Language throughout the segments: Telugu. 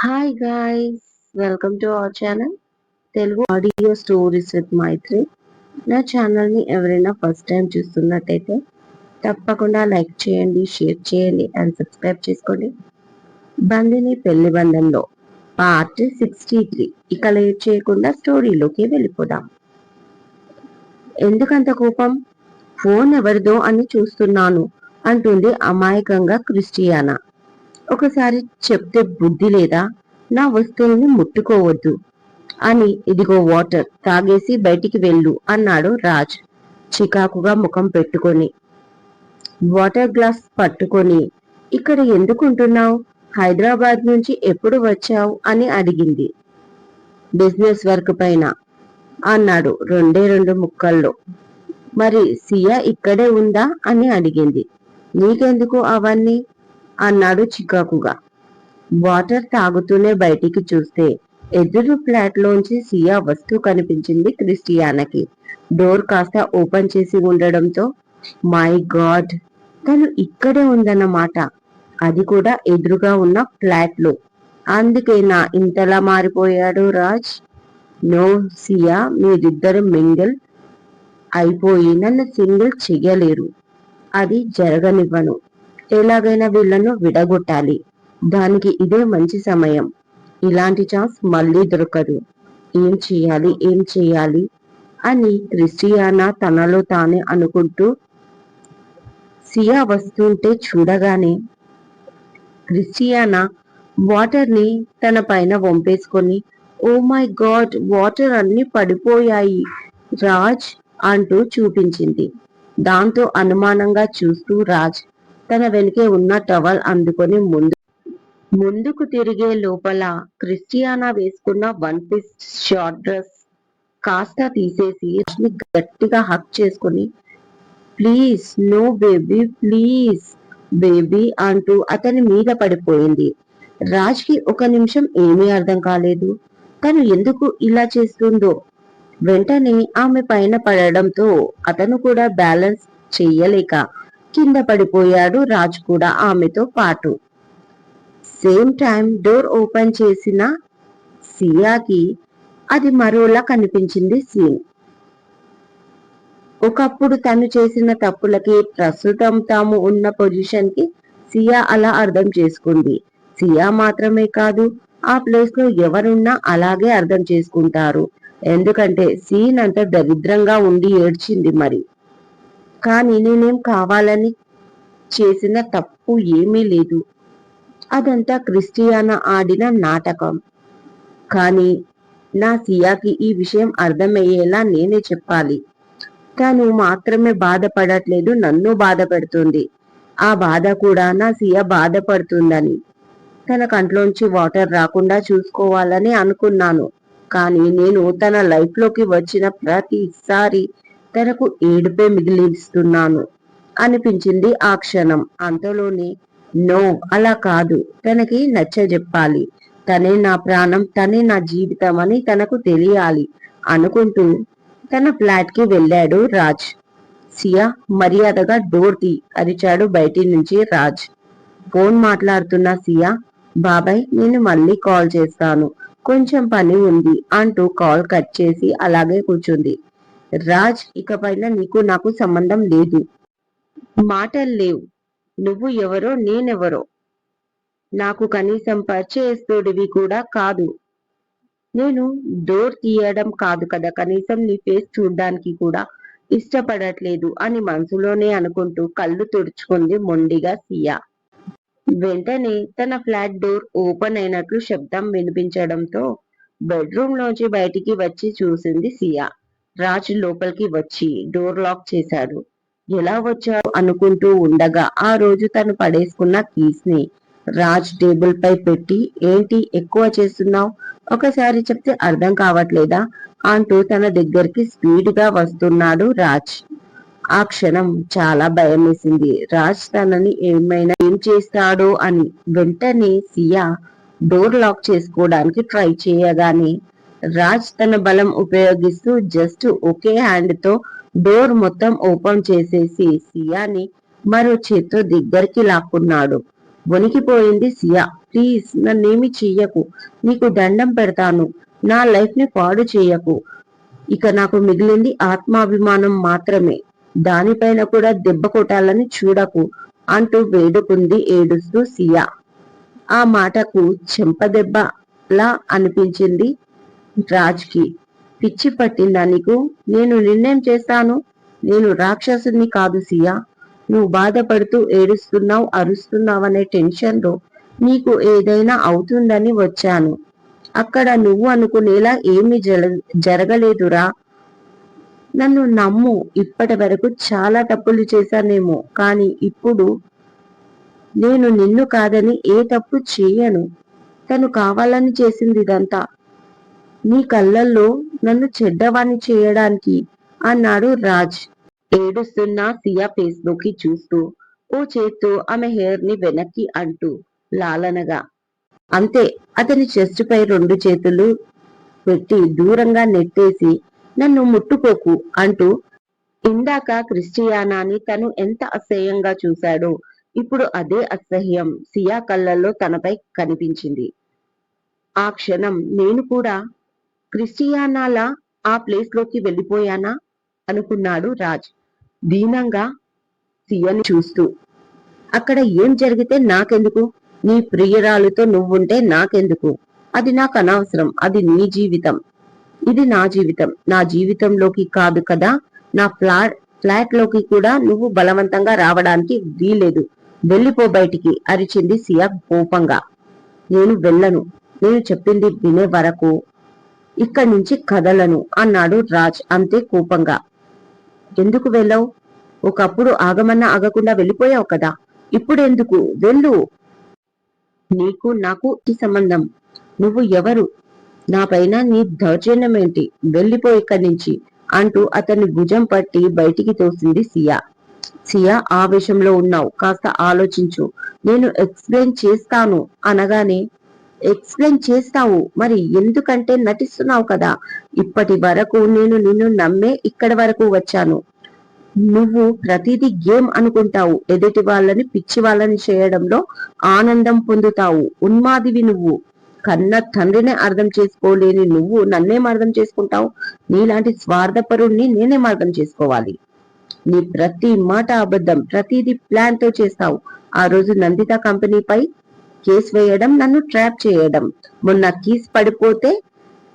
Hi guys welcome to our channel Telugu audio stories with Maitri నా ఛానల్ని ఎవరైనా ఫస్ట్ టైం చూస్తున్నట్టయితే తప్పకుండా లైక్ చేయండి షేర్ చేయండి అండ్ సబ్స్క్రైబ్ చేసుకోండి. బందిని పెళ్ళి బంధంలో పార్ట్ సిక్స్టీ త్రీ ఇక లేట్ చేయకుండా స్టోరీలోకి వెళ్ళిపోదాం. ఎందుకంత కోపం? ఫోన్ ఎవరిదో అని చూస్తున్నాను అంటుంది అమాయకంగా క్రిస్టియానా. ఒకసారి చెప్తే బుద్ధి లేదా? నా వస్తువుల్ని ముట్టుకోవద్దు. అని ఇదిగో వాటర్ తాగేసి బయటికి వెళ్ళు అన్నాడు రాజ్. చికాకుగా ముఖం పెట్టుకొని. వాటర్ గ్లాస్ పట్టుకొని ఇక్కడ ఎందుకుంటున్నావు హైదరాబాద్ నుంచి ఎప్పుడు వచ్చావు? అని అడిగింది. బిజినెస్ వర్క్ పైన అన్నాడు రెండే రెండు ముక్కల్లో. మరి సియా ఇక్కడే ఉందా? అని అడిగింది. నీకెందుకు అవన్నీ? అన్నాడు చికాకుగా. వాటర్ తాగుతూనే బయటికి చూస్తే ఎదురు ఫ్లాట్ లోంచి సియా వస్తూ కనిపించింది క్రిస్టియానకి. డోర్ కాస్త ఓపెన్ చేసి ఉండడంతో మై గాడ్ తను ఇక్కడే ఉందన్నమాట. అది కూడా ఎదురుగా ఉన్న ఫ్లాట్లో అందుకే నా ఇంతలా మారిపోయాడు రాజ్. నో సియా మీరిద్దరు మింగిల్ అయిపోయి నన్ను సింగిల్ చెయ్యలేరు. అది జరగనివ్వను. ఎలాగైనా వీళ్ళను విడగొట్టాలి. దానికి ఇదే మంచి సమయం. ఇలాంటి ఛాన్స్ మళ్ళీ దొరకదు. ఏం చేయాలి? ఏం చేయాలి? అని క్రిస్టియానా తనలో తానే అనుకుంటూ సియా వస్తుంటే చూడగానే క్రిస్టియానా వాటర్ని తన పైన వంపేసుకొని ఓ మై గాడ్ వాటర్ అన్ని పడిపోయాయి. రాజ్ అంటూ చూపించింది. దాంతో అనుమానంగా చూస్తూ రాజ్ తన వెనుకే ఉన్న టవల్ అందుకొని ముందు ముందుకు తిరిగే లోపల క్రిస్టియానా వేసుకున్న వన్ పీస్ షార్ట్ డ్రెస్ కాస్త తీసేసి గట్టిగా హక్ చేసుకుని please no baby please baby అంటూ అతని మీద పడిపోయింది. రాజ్కి ఒక నిమిషం ఏమీ అర్థం కాలేదు. తను ఎందుకు ఇలా చేస్తుందో. వెంటనే ఆమె పైన పడడంతో అతను కూడా బ్యాలెన్స్ చెయ్యలేక కింద పడిపోయాడు రాజ్ కూడా ఆమెతో పాటు. సేమ్ టైం డోర్ ఓపెన్ చేసిన సియాకి అది మరోలా కనిపించింది సీన్. ఒకప్పుడు తను చేసిన తప్పులకి ప్రస్తుతం తాము ఉన్న పొజిషన్కి సియా అలా అర్థం చేసుకుంది. సియా మాత్రమే కాదు ఆ ప్లేస్లో ఎవరున్నా అలాగే అర్థం చేసుకుంటారు. ఎందుకంటే సీన్ అంత దరిద్రంగా ఉండి ఏడ్చింది మరి. కానీ నేనేం కావాలని చేసిన తప్పు ఏమీ లేదు. అదంతా క్రిస్టియానా ఆడిన నాటకం. కానీ నా సియాకి ఈ విషయం అర్థమయ్యేలా నేనే చెప్పాలి. తను మాత్రమే బాధపడట్లేదు నన్ను బాధ పెడుతుంది ఆ బాధ కూడా నా సియా బాధపడుతుందని. తన కంట్లోంచి వాటర్ రాకుండా చూసుకోవాలని అనుకున్నాను. కానీ నేను తన లైఫ్లోకి వచ్చిన ప్రతిసారి తెరకు ఏడుపే మిగిలిస్తున్నాను అనిపించింది ఆ క్షణం. అంతలోనే నో అలా కాదు. తనకి నచ్చ చెప్పాలి తనే నా ప్రాణం తనే నా జీవితం అని తనకు తెలియాలి అనుకుంటూ తన ఫ్లాట్కి వెళ్ళాడు రాజ్. సియా మర్యాదగా డోర్ తీ అరిచాడు బయటి నుంచి రాజ్. ఫోన్ మాట్లాడుతున్న సియా? బాబాయ్ నేను మళ్ళీ కాల్ చేస్తాను. కొంచెం పని ఉంది అంటూ కాల్ కట్ చేసి అలాగే కూర్చుంది. రాజ్ ఇకపైన నీకు నాకు సంబంధం లేదు. మాటలు లేవు. నువ్వు ఎవరో నేనెవరో? నాకు కనీసం పరిచయస్తుడివి కూడా కాదు. నేను డోర్ తీయడం కాదు కదా కనీసం నీ ఫేస్ చూడడానికి కూడా ఇష్టపడట్లేదు అని మనసులోనే అనుకుంటూ కళ్ళు తుడుచుకుంది మొండిగా సియా. వెంటనే తన ఫ్లాట్ డోర్ ఓపెన్ అయినట్లు శబ్దం వినిపించడంతో బెడ్రూమ్ లోంచి బయటికి వచ్చి చూసింది సియా. రాజ్ లోపలికి వచ్చి డోర్ లాక్ చేశాడు. ఎలా వచ్చావు? అనుకుంటూ ఉండగా ఆ రోజు తను పడేసుకున్న కీస్ని రాజ్ టేబుల్ పై పెట్టి ఏంటి? ఎక్కువ చేస్తున్నావు? ఒకసారి చెప్తే అర్థం కావట్లేదా? అంటూ తన దగ్గరికి స్పీడ్గా వస్తున్నాడు రాజ్. ఆ క్షణం చాలా భయం వేసింది. రాజ్ తనని ఏమైనా ఏం చేస్తాడో అని వెంటనే సియా డోర్ లాక్ చేసుకోవడానికి ట్రై చేయగానే రాజ్ తన బలం ఉపయోగిస్తూ జస్ట్ ఒకే హ్యాండ్తో డోర్ మొత్తం ఓపెన్ చేసేసి సియాని మరో చేత్తో దగ్గరికి లాక్కున్నాడు. వణికిపోయింది సియా. ప్లీజ్ నన్నేమి చెయ్యకు. నీకు దండం పెడతాను. నా లైఫ్ని పాడు చెయ్యకు. ఇక నాకు మిగిలింది ఆత్మాభిమానం మాత్రమే. దానిపైన కూడా దెబ్బ కొట్టాలని చూడకు అంటూ వేడుకుంది ఏడుస్తూ సియా. ఆ మాటకు చెంపదెబ్బలా అనిపించింది రాజ్కి పిచ్చి పట్టిందా నీకు? నేను నిర్ణయం చేస్తాను. నేను రాక్షసుని కాదు సియా. నువ్వు బాధపడుతూ ఏడుస్తున్నావు అరుస్తున్నావు అనే టెన్షన్లో నీకు ఏదైనా అవుతుందని వచ్చాను. అక్కడ నువ్వు అనుకునేలా ఏమీ జరగలేదురా. నన్ను నమ్ము. ఇప్పటి వరకు చాలా తప్పులు చేశానేమో. కానీ ఇప్పుడు నేను నిన్ను కాదని ఏ తప్పు చేయను. తను కావాలని చేసింది ఇదంతా నీ కళ్ళల్లో నన్ను చెడ్డవాణ్ణి చేయడానికి అన్నాడు రాజ్. ఏడుస్తున్న సియా ఫేస్లోకి చూస్తూ ఓ చేత్తో ఆమె హెయిర్ని వెనక్కి అంటూ లాలనగా అంతే అతని చెస్ట్ పై రెండు చేతులు పెట్టి దూరంగా నెట్టేసి నన్ను ముట్టుకోకు అంటూ ఇందాక క్రిస్టియానాని తను ఎంత అసహ్యంగా చూశాడో ఇప్పుడు అదే అసహ్యం సియా కళ్ళల్లో తనపై కనిపించింది. ఆ క్షణం నేను కూడా క్రిస్టియానాలా ఆ ప్లేస్లోకి వెళ్ళిపోయానా? అనుకున్నాడు రాజ్. దీనంగా సియని చూస్తూ. అక్కడ ఏం జరిగితే నాకెందుకు? నీ ప్రియురాలుతో నువ్వుంటే నాకెందుకు? అది నాకు అనవసరం. అది నీ జీవితం. ఇది నా జీవితం. నా జీవితంలోకి కాదు కదా. నా ఫ్లాట్ ఫ్లాట్లోకి కూడా నువ్వు బలవంతంగా రావడానికి వీలేదు వెళ్ళిపో బయటికి అరిచింది సియా కోపంగా. నేను వెళ్ళను. నేను చెప్పింది వినే వరకు ఇక్కడి నుంచి కదలను అన్నాడు రాజ్ అంతే కోపంగా. ఎందుకు వెళ్ళావు? ఒకప్పుడు ఆగమన్నా ఆగకుండా వెళ్ళిపోయావు కదా. ఇప్పుడెందుకు? వెళ్ళు. నీకు నాకు ఈ సంబంధం. నువ్వు ఎవరు? నా పైన నీ దౌర్జన్యం ఏంటి? వెళ్ళిపో ఇక్కడి నుంచి అంటూ అతన్ని భుజం పట్టి బయటికి తోసింది సియా. సియా ఆవేశంలో ఉన్నావు. కాస్త ఆలోచించు. నేను ఎక్స్ప్లెయిన్ చేస్తాను అనగానే ఎక్స్ప్లెయిన్ చేస్తావు. మరి ఎందుకంటే నటిస్తున్నావు కదా. ఇప్పటి వరకు నేను నిన్ను నమ్మే ఇక్కడి వరకు వచ్చాను. నువ్వు ప్రతిదీ గేమ్ అనుకుంటావు. ఎదుటి వాళ్ళని పిచ్చి వాళ్ళని చేయడంలో ఆనందం పొందుతావు. ఉన్మాదివి నువ్వు. కన్న తండ్రినే అర్థం చేసుకోలేని నువ్వు నన్నేం అర్థం చేసుకుంటావు? నీలాంటి స్వార్థపరుణ్ణి నేనేం అర్థం చేసుకోవాలి? నీ ప్రతి మాట అబద్ధం. ప్రతిదీ ప్లాన్తో చేస్తావు. ఆ రోజు నందిత కంపెనీపై కేసు వేయడం నన్ను ట్రాప్ చేయడం. మొన్న కీస్ పడిపోతే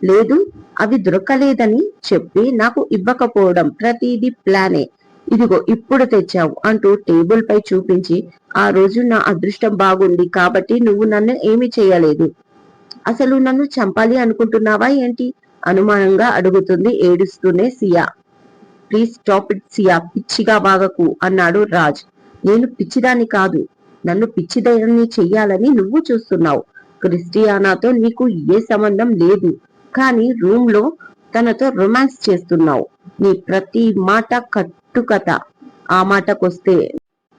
లేదు అవి దొరకలేదని చెప్పి నాకు ఇవ్వకపోవడం ప్రతిదీ ప్లానే. ఇదిగో ఇప్పుడు తెచ్చావు అంటూ టేబుల్ పై చూపించి ఆ రోజు నా అదృష్టం బాగుంది కాబట్టి నువ్వు నన్ను ఏమి చేయలేదు. అసలు నన్ను చంపాలి అనుకుంటున్నావా ఏంటి? అనుమానంగా అడుగుతుంది ఏడుస్తూనే Siya. Please stop it Siya పిచ్చిగా బాగకు అన్నాడు రాజ్. నేను పిచ్చిదాన్ని కాదు. నన్ను పిచ్చిదాన్ని చెయ్యాలని నువ్వు చూస్తున్నావు. క్రిస్టియానాతో నీకు ఏ సంబంధం లేదు. కానీ రూమ్లో తనతో రొమాన్స్ చేస్తున్నావు. నీ ప్రతి మాట కట్టుకథ. ఆ మాటకొస్తే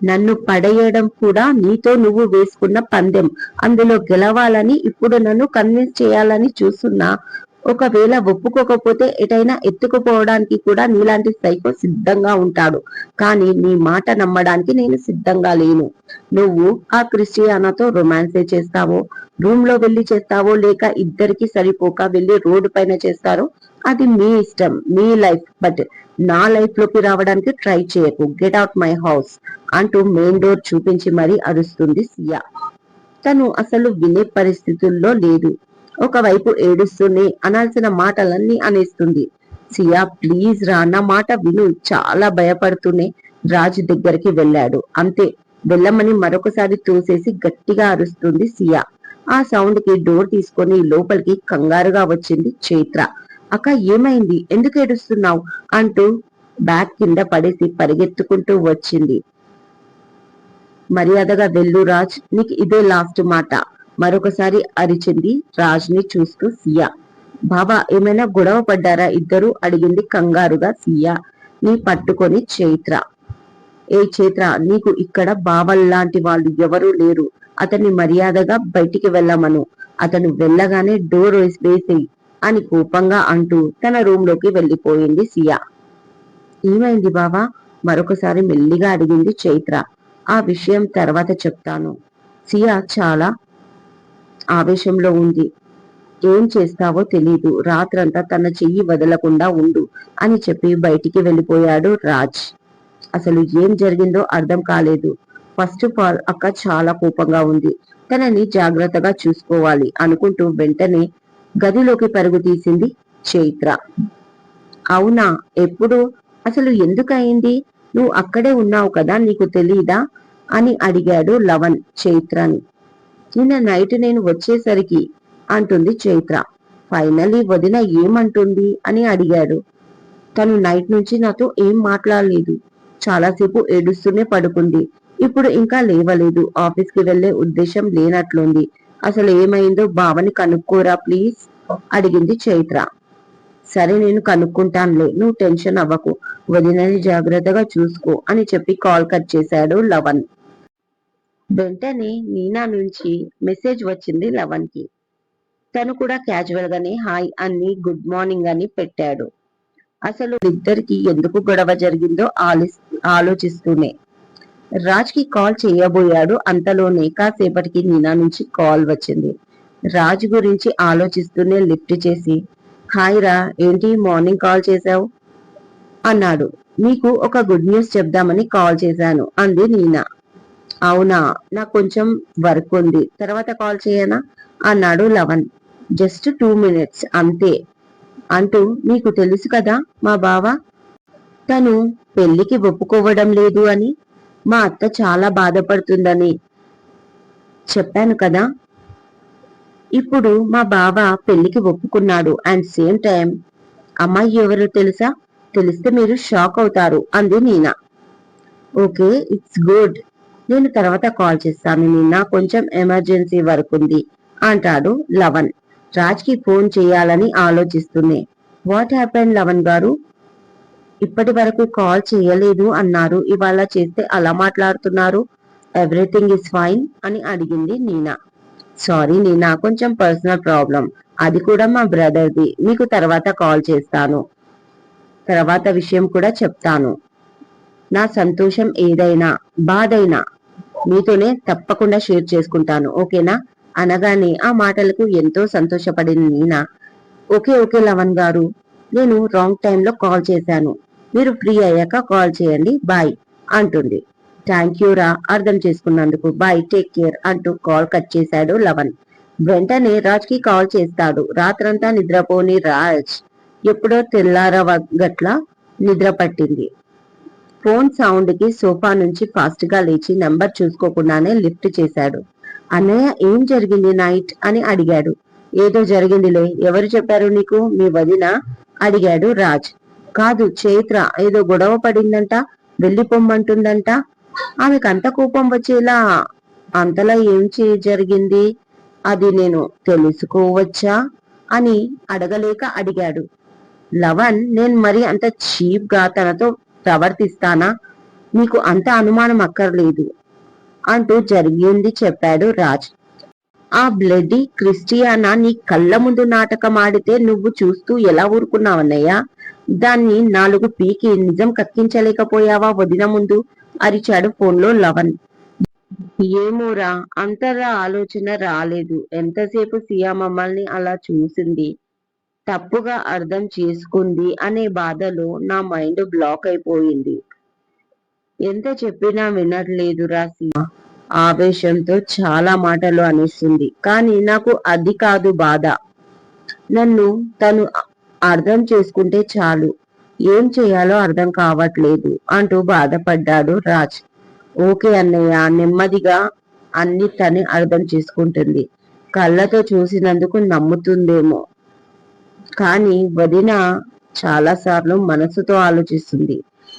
నన్ను పడేయడం కూడా నీతో నువ్వు వేసుకున్న పందెం. అందులో గెలవాలని ఇప్పుడు నన్ను కన్విన్స్ చేయాలని చూస్తున్నా. ఒకవేళ ఒప్పుకోకపోతే ఎటైనా ఎత్తుకుపోవడానికి కూడా నీలాంటి సైకో సిద్ధంగా ఉంటాడు. కానీ నీ మాట నమ్మడానికి నేను సిద్ధంగా లేను. నువ్వు ఆ క్రిస్టియానాతో రొమాన్సే చేస్తావో రూమ్లో వెళ్ళి చేస్తావో లేక ఇద్దరికి సరిపోక వెళ్ళి రోడ్డు పైన చేస్తారో అది మీ ఇష్టం మీ లైఫ్. బట్ నా లైఫ్లోకి రావడానికి ట్రై చేయకు. గెట్ అవుట్ మై హౌస్ అంటూ మెయిన్ డోర్ చూపించి మరీ అరుస్తుంది సియా. తను అసలు వినే పరిస్థితుల్లో లేదు. ఒకవైపు ఏడుస్తూనే అనాల్సిన మాటలన్నీ అనేస్తుంది. సియా ప్లీజ్ రా నా మాట విను. చాలా భయపడుతూనే రాజు దగ్గరికి వెళ్ళాడు. అంతే వెళ్ళమని మరొకసారి తోసేసి గట్టిగా అరుస్తుంది సియా. ఆ సౌండ్కి డోర్ తీసుకొని లోపలికి కంగారుగా వచ్చింది చైత్ర. అక్క ఏమైంది? ఎందుకు ఏడుస్తున్నావు? అంటూ బ్యాగ్ కింద పడేసి పరిగెత్తుకుంటూ వచ్చింది. మర్యాదగా వెళ్ళు రాజ్ నీకు ఇదే లాస్ట్ మాట. మరొకసారి అరిచింది రాజ్ని చూస్తూ సియా. బాబా ఏమైనా గొడవ పడ్డారా? ఇద్దరు అడిగింది కంగారుగా సియా. నీ పట్టుకొని చైత్ర. ఏ చైత్ర నీకు ఇక్కడ బావల్లాంటి వాళ్ళు ఎవరూ లేరు. అతన్ని మర్యాదగా బయటికి వెళ్ళమను. అతను వెళ్ళగానే డోర్ వేసేయి అని కోపంగా అంటూ తన రూమ్లోకి సియా. ఏమైంది బావా? మరొకసారి మెల్లిగా అడిగింది చైత్ర. ఆ విషయం తర్వాత చెప్తాను. సియా చాలా ఆవేశంలో ఉంది. ఏం చేస్తావో తెలీదు. రాత్రంతా తన చెయ్యి వదలకుండా ఉండు అని చెప్పి బయటికి వెళ్ళిపోయాడు రాజ్. అసలు ఏం జరిగిందో అర్థం కాలేదు. ఫస్ట్ ఆఫ్ ఆల్ అక్క చాలా కోపంగా ఉంది. తనని జాగ్రత్తగా చూసుకోవాలి అనుకుంటూ వెంటనే గదిలోకి పరుగు తీసింది చైత్ర. అవునా? ఎప్పుడు? అసలు ఎందుకు అయింది నువ్వు అక్కడే ఉన్నావు కదా నీకు తెలీదా? అని అడిగాడు లవన్ చైత్రని. నిన్న నైట్ నేను వచ్చేసరికి అంటుంది చైత్ర. ఫైనలీ వదిన ఏమంటుంది? అని అడిగాడు. తను నైట్ నుంచి నాతో ఏం మాట్లాడలేదు. చాలాసేపు ఏడుస్తూనే పడుకుంది. ఇప్పుడు ఇంకా లేవలేదు. ఆఫీస్కి వెళ్ళే ఉద్దేశం లేనట్లుంది. అసలు ఏమైందో బావని కనుక్కోరా ప్లీజ్? అడిగింది చైత్ర. సరే నేను కనుక్కుంటానులే. నువ్వు టెన్షన్ అవ్వకు. వదినని జాగ్రత్తగా చూసుకో అని చెప్పి కాల్ కట్ చేశాడు లవన్ వెంటనే నీనా నుంచి మెసేజ్ వచ్చింది లవన్కి తను కూడా క్యాజువల్ గానే హాయ్ అని గుడ్ మార్నింగ్ అని పెట్టాడు. అసలు ఇద్దరికి ఎందుకు గొడవ జరిగిందో ఆలోచిస్తూనే. రాజ్కి కాల్ చేయబోయాడు అంతలోనే కాసేపటికి నీనా నుంచి కాల్ వచ్చింది. రాజ్ గురించి ఆలోచిస్తూనే లిఫ్ట్ చేసి హాయ్ రా ఏంటి మార్నింగ్ కాల్ చేశావు? అన్నాడు. నీకు ఒక గుడ్ న్యూస్ చెప్దామని కాల్ చేశాను అంది నీనా అవునా? నాకు కొంచెం వర్క్ ఉంది. తర్వాత కాల్ చేయనా? అన్నాడు లవన్ జస్ట్ టూ మినిట్స్ అంతే. అంటూ నీకు తెలుసు కదా మా బావ? తను పెళ్ళికి ఒప్పుకోవడం లేదు అని మా అత్త చాలా బాధపడుతుందని చెప్పాను కదా? ఇప్పుడు మా బావ పెళ్ళికి ఒప్పుకున్నాడు అండ్ సేమ్ టైం అమ్మాయి ఎవరో తెలుసా? తెలిస్తే మీరు షాక్ అవుతారు అంది నీనా. ఓకే ఇట్స్ గుడ్ నేను తర్వాత కాల్ చేస్తాను నిన్న కొంచెం ఎమర్జెన్సీ వర్క్ ఉంది అంటాడు లవన్ రాజ్కి ఫోన్ చేయాలని ఆలోచిస్తుంది. వాట్ హ్యాపెన్ లవన్ గారు? ఇప్పటి వరకు కాల్ చేయలేదు అన్నారు. ఇవాళ చేస్తే అలా మాట్లాడుతున్నారు? ఎవ్రీథింగ్ ఇస్ ఫైన్ అని అడిగింది నీనా. సారీ నీనా కొంచెం పర్సనల్ ప్రాబ్లం. అది కూడా మా బ్రదర్ది. మీకు తర్వాత కాల్ చేస్తాను. తర్వాత విషయం కూడా చెప్తాను. నా సంతోషం ఏదైనా బాధైనా మీతోనే తప్పకుండా షేర్ చేసుకుంటాను ఓకేనా? అనగానే ఆ మాటలకు ఎంతో సంతోషపడింది నీనా ఓకే ఓకే లవన్ గారు. నేను రాంగ్ టైంలో కాల్ చేశాను. మీరు ఫ్రీ అయ్యాక కాల్ చేయండి. బాయ్ అంటుంది. థ్యాంక్ యూ రా అర్థం చేసుకున్నందుకు. బాయ్ టేక్ కేర్ అంటూ కాల్ కట్ చేశాడు లవన్ వెంటనే రాజ్కి కాల్ చేస్తాడు. రాత్రంతా నిద్రపోని రాజ్. ఎప్పుడో తెల్లారగట్ల నిద్ర పట్టింది. ఫోన్ సౌండ్కి సోఫా నుంచి ఫాస్ట్గా లేచి నంబర్ చూసుకోకుండానే లిఫ్ట్ చేశాడు. అన్నయ్య ఏం జరిగింది నైట్? అని అడిగాడు. ఏదో జరిగిందిలే. ఎవరు చెప్పారు నీకు? మీ వదిన? అడిగాడు రాజ్. కాదు చైత్ర. ఏదో గొడవ పడిందంట. వెళ్ళిపోమ్మంటుందంట. ఆమెకు అంత కోపం వచ్చేలా అంతలా ఏం చే- జరిగింది? అది నేను తెలుసుకోవచ్చా? అని అడగలేక అడిగాడు. లవన్ నేను మరి అంత చీప్గా తనతో ప్రవర్తిస్తానా? నీకు అంత అనుమానం అక్కర్లేదు అంటూ జరిగింది చెప్పాడు రాజ్. ఆ బ్లడీ క్రిస్టియానా నీ కళ్ళ ముందు నాటకం ఆడితే నువ్వు చూస్తూ ఎలా ఊరుకున్నావన్నయ్యా దాన్ని నాలుగు పీకి నిజం కక్కించలేకపోయావా? వదిన ముందు అరిచాడు ఫోన్లో లవన్ ఏమోరా అంతలా ఆలోచన రాలేదు. ఎంతసేపు సియా మమ్మల్ని అలా చూసింది? తప్పుగా అర్థం చేసుకుంది అనే బాధలో నా మైండ్ బ్లాక్ అయిపోయింది. ఎంత చెప్పినా వినట్లేదురా రాసి ఆవేశంతో చాలా మాటలు అనేస్తుంది కానీ నాకు అది కాదు బాధ. నన్ను తను అర్థం చేసుకుంటే చాలు. ఏం చేయాలో అర్థం కావట్లేదు అంటూ బాధపడ్డాడు రాజ్. ఓకే అన్నయ్య నెమ్మదిగా అన్ని తని అర్థం చేసుకుంటుంది. కళ్ళతో చూసినందుకు నమ్ముతుందేమో. కానీ వదిన చాలా సార్లు మనసుతో ఆలోచిస్తుంది.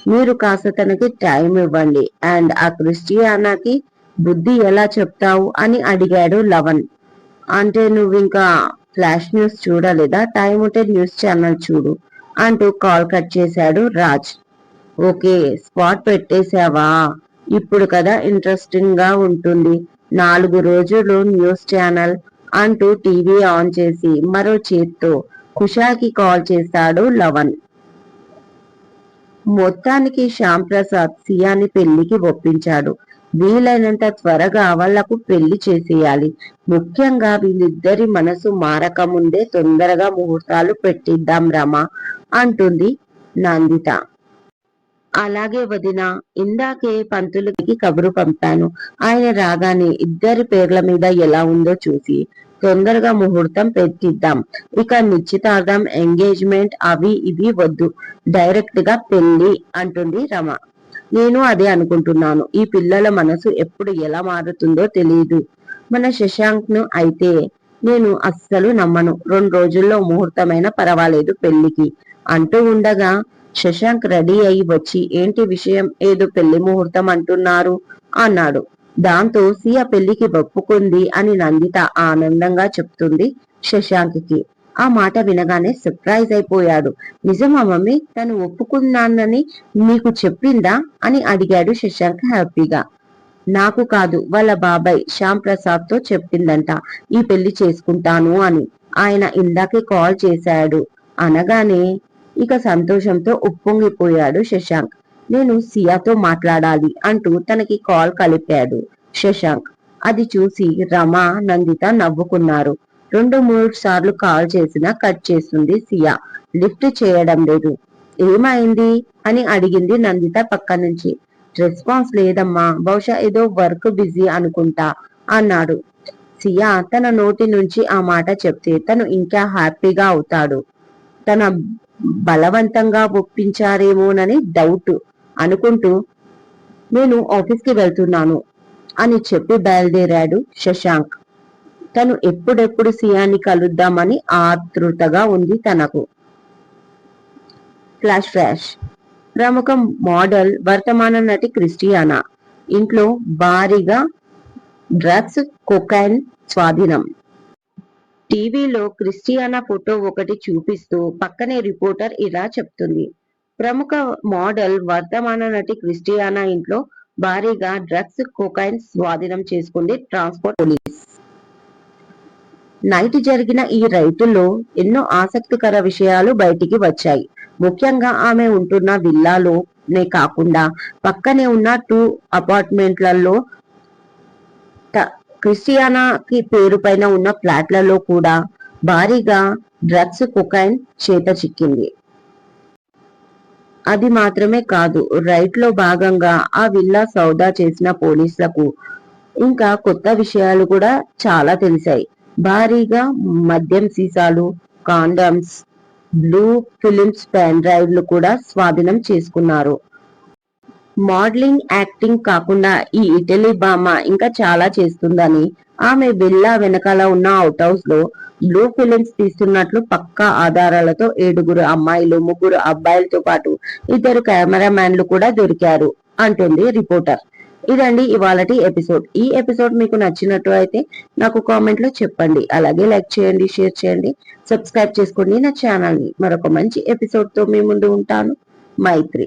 మీరు కాస్త తనకి టైం ఇవ్వండి. అండ్ ఆ క్రిస్టియానాకి బుద్ధి ఎలా చెప్తావు అని అడిగాడు లవన్ అంటే నువ్వు ఇంకా ఫ్లాష్ న్యూస్ చూడలేదా? టైం ఉంటే న్యూస్ ఛానల్ చూడు అంటూ కాల్ కట్ చేశాడు రాజ్. ఓకే స్పాట్ పెట్టేశావా? ఇప్పుడు కదా ఇంట్రెస్టింగ్గా ఉంటుంది. నాలుగు రోజులు న్యూస్ ఛానల్ అంటూ టీవీ ఆన్ చేసి మరో చేత్తో కుషాకి కాల్ చేశాడు లవన్ మొత్తానికి శ్యామ్ ప్రసాద్ సియాని పెళ్ళికి ఒప్పించాడు. వీలైనంత త్వరగా వాళ్ళకు పెళ్ళి చేసేయాలి. ముఖ్యంగా వీళ్ళిద్దరి మనసు మారకముందే తొందరగా ముహూర్తాలు పెట్టిద్దాం రమ అంటుంది నందిత. అలాగే వదిన ఇందాకే పంతులకి కబురు పంపాను. ఆయన రాగానే ఇద్దరి పేర్ల మీద ఎలా ఉందో చూసి తొందరగా ముహూర్తం పెట్టిద్దాం. ఇక నిశ్చితార్థం ఎంగేజ్మెంట్ అవి ఇవి వద్దు. డైరెక్ట్గా పెళ్ళి అంటుంది రమ. నేను అదే అనుకుంటున్నాను. ఈ పిల్లల మనసు ఎప్పుడు ఎలా మారుతుందో తెలియదు మన శశాంక్ను అయితే నేను అస్సలు నమ్మను. రెండు రోజుల్లో ముహూర్తమైన పర్వాలేదు పెళ్ళికి అంటూ ఉండగా శశాంక్ రెడీ అయి వచ్చి ఏంటి విషయం? ఏదో పెళ్ళి ముహూర్తం అంటున్నారు అన్నాడు. దాంతో సియా పెళ్ళికి ఒప్పుకుంది అని నందిత ఆనందంగా చెప్తుంది శశాంక్కి ఆ మాట వినగానే సర్ప్రైజ్ అయిపోయాడు. నిజమా మమ్మీ? తను ఒప్పుకున్నానని నీకు చెప్పిందా? అని అడిగాడు శశాంక్ హ్యాపీగా. నాకు కాదు వాళ్ళ బాబాయ్ శ్యామ్ ప్రసాద్తో చెప్పిందంట. ఈ పెళ్ళి చేసుకుంటాను అని ఆయన ఇందాకే కాల్ చేశాడు. అనగానే ఇక సంతోషంతో ఉప్పొంగిపోయాడు శశాంక్. నేను సియాతో మాట్లాడాలి అంటూ తనకి కాల్ కలిపాడు శశాంక్. అది చూసి రమ నందిత నవ్వుకున్నారు. రెండు మూడు సార్లు కాల్ చేసినా కట్ చేస్తుంది సియా. లిఫ్ట్ చేయడం లేదు. ఏమైంది? అని అడిగింది నందిత పక్క నుంచి రెస్పాన్స్ లేదమ్మా బహుశా ఏదో వర్క్ బిజీ అనుకుంటా అన్నాడు. సియా తన నోటి నుంచి ఆ మాట చెప్తే తను ఇంకా హ్యాపీగా అవుతాడు. తన బలవంతంగా ఒప్పించారేమోనని డౌట్. అనుకుంటూ నేను ఆఫీస్కి వెళ్తున్నాను అని చెప్పి బయలుదేరాడు శశాంక్. తను ఎప్పుడెప్పుడు సియాన్ని కలుద్దామని ఆతృతగా ఉంది తనకు. Flash flash. ప్రముఖ మోడల్ వర్తమాన నటి క్రిస్టియానా. ఇంట్లో భారీగా డ్రగ్స్ కొకైన్ స్వాధీనం. టీవీలో క్రిస్టియానా ఫోటో ఒకటి చూపిస్తూ పక్కనే రిపోర్టర్ ఇలా చెప్తుంది. ప్రముఖ మోడల్ వర్తమాన నటి క్రిస్టియానా ఇంట్లో భారీగా డ్రగ్స్ కోకైన్ స్వాధీనం చేసుకుంది ట్రాన్స్పోర్ట్ పోలీస్. నైట్ జరిగిన ఈ రైతుల్లో ఎన్నో ఆసక్తికర విషయాలు బయటికి వచ్చాయి. ముఖ్యంగా ఆమె ఉంటున్న విల్లాలోనే కాకుండా పక్కనే ఉన్న టూ అపార్ట్మెంట్లలో క్రిస్టియానాకి పేరు పైన ఉన్న ఫ్లాట్లలో కూడా భారీగా డ్రగ్స్ కుకైన్ చేత చిక్కింది. అది మాత్రమే కాదు రైట్లో భాగంగా ఆ విల్లా సౌదా చేసిన పోలీసులకు ఇంకా కొత్త విషయాలు కూడా చాలా తెలిసాయి. భారీగా మద్యం సీసాలు కాండమ్స్ బ్లూ ఫిలిమ్స్ పెన్ డ్రైవ్లు కూడా స్వాధీనం చేసుకున్నారు. మోడలింగ్ యాక్టింగ్ కాకుండా ఈ ఇటలీ బామ్మ ఇంకా చాలా చేస్తుందని ఆమె విల్లా వెనకాల ఉన్న అవుట్ హౌస్లో బ్లూ ఫిలిమ్స్ తీస్తున్నట్లు పక్కా ఆధారాలతో ఏడుగురు అమ్మాయిలు ముగ్గురు అబ్బాయిలతో పాటు ఇద్దరు కెమెరామ్యాన్లు కూడా దొరికారు అంటుంది రిపోర్టర్. ఇదండి ఇవాళటి ఎపిసోడ్. ఈ ఎపిసోడ్ మీకు నచ్చినట్టు అయితే నాకు కామెంట్లో చెప్పండి. అలాగే లైక్ చేయండి షేర్ చేయండి సబ్స్క్రైబ్ చేసుకోండి నా ఛానల్ని మరొక మంచి ఎపిసోడ్తో మీ ముందు ఉంటాను. మైత్రి.